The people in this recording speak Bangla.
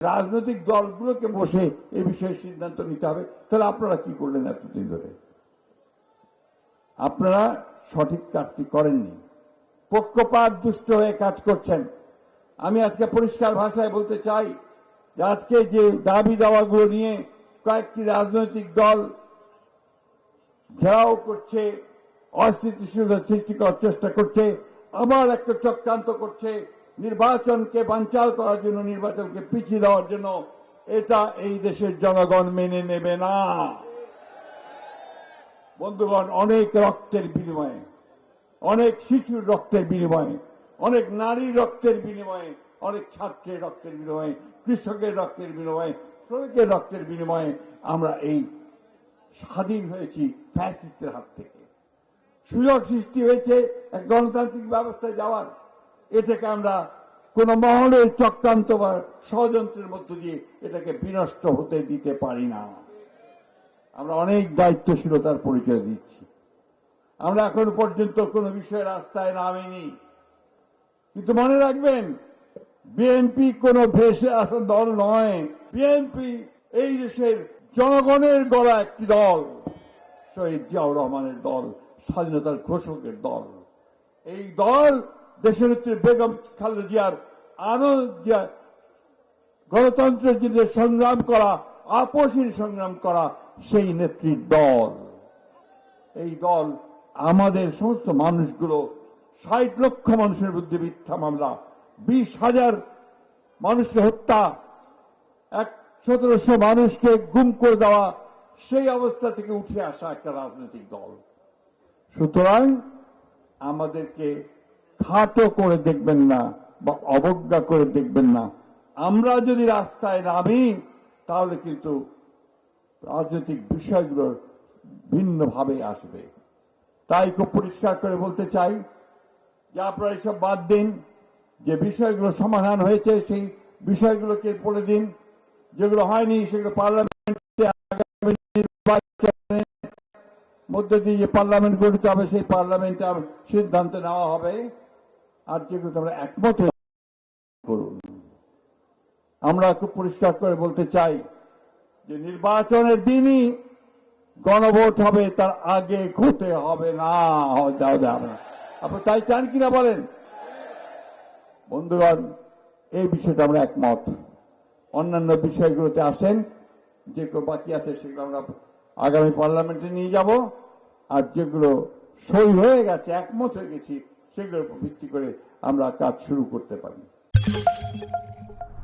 রাজনৈতিক দলগুলোকে বসে এই বিষয়ে সিদ্ধান্ত নিতে হবে। তাহলে আপনারা কি করলেন এতদিন ধরে? আপনারা সঠিক কাজটি করেননি। পক্ষপাত দুষ্ট হয়ে কাজ করছেন। আমি আজকে পরিষ্কার ভাষায় বলতে চাই যে আজকে যে দাবি দাওয়াগুলো নিয়ে কয়েকটি রাজনৈতিক দল ঘেরাও করছে, অস্থিতিশীলতা সৃষ্টি করার চেষ্টা করছে, আবার একটা চক্রান্ত করছে নির্বাচনকে বানচাল করার জন্য নির্বাচনকে পিছিয়ে দেওয়ার জন্য এটা এই দেশের জনগণ মেনে নেবে না। বন্ধুগণ, অনেক রক্তের বিনিময়ে, অনেক শিশুর রক্তের বিনিময়ে, অনেক নারীর রক্তের বিনিময়ে, অনেক ছাত্রের রক্তের বিনিময়ে, কৃষকের রক্তের বিনিময়ে, শ্রমিকের রক্তের বিনিময়ে আমরা এই স্বাধীন হয়েছি ফ্যাসিস্টের হাত থেকে। সুযোগ সৃষ্টি হয়েছে এক গণতান্ত্রিক ব্যবস্থায় যাওয়ার। এটাকে আমরা কোন মহলের চক্রান্ত বা ষড়যন্ত্রের মধ্য দিয়ে এটাকে বিনষ্ট হতে দিতে পারি না। আমরা অনেক দায়িত্বশীলতার পরিচয় দিচ্ছি। আমরা এখন পর্যন্ত কোন বিষয়ে রাস্তায় নামিনি। কিন্তু মনে রাখবেন বিএনপি কোন ভেসে আসা দল নয়। বিএনপি এই দেশের জনগণের গড়া একটি দল, শহীদ জিয়াউর রহমানের দল, স্বাধীনতার ঘোষকের দল। এই দল হচ্ছে বেগম খালেদা জিয়ার আনন্দ গণতন্ত্রের জন্য সংগ্রাম করা, আপসীর সংগ্রাম করা, সেই নেত্রীর দল। এই দল আমাদের সমস্ত মানুষগুলো ষাট লক্ষ মানুষের বিরুদ্ধে মিথ্যা মামলা, বিশ হাজার মানুষকে হত্যা, এক সতেরোশো মানুষকে গুম করে দেওয়া, সেই অবস্থা থেকে উঠে আসা একটা রাজনৈতিক দল। সুতরাং আমাদেরকে খাটো করে দেখবেন না বা অবজ্ঞা করে দেখবেন না। আমরা যদি রাস্তায় নামি, তাহলে কিন্তু রাজনৈতিক বিষয়গুলো ভিন্নভাবে আসবে। তাই খুব পরিষ্কার করে বলতে চাই যে আপনারা এসব বাদ দিন। যে বিষয়গুলো সমাধান হয়েছে, সেই বিষয়গুলোকে পড়ে দিন। যেগুলো হয়নি, সেগুলো পার্লামেন্টে মধ্যে দিয়ে যে পার্লামেন্ট গঠিত হবে, সেই পার্লামেন্টে সিদ্ধান্ত নেওয়া হবে। আর যেগুলো আমরা একমত করুন। আমরা খুব পরিষ্কার করে বলতে চাই যে নির্বাচনের দিনই গণভোট হবে, তার আগে হতে হবে না। যাও যাবে না আপনি তাই চান কিনা বলেন? বন্ধুগণ, এই বিষয়টা আমরা একমত। অন্যান্য বিষয়গুলোতে আসেন যেগুলো বাকি আছে সেগুলো আমরা আগামী পার্লামেন্টে নিয়ে যাব। আর যেগুলো সই হয়ে গেছে, একমত হয়ে গেছি সেগুলোর উপর ভিত্তি করে আমরা কাজ শুরু করতে পারি।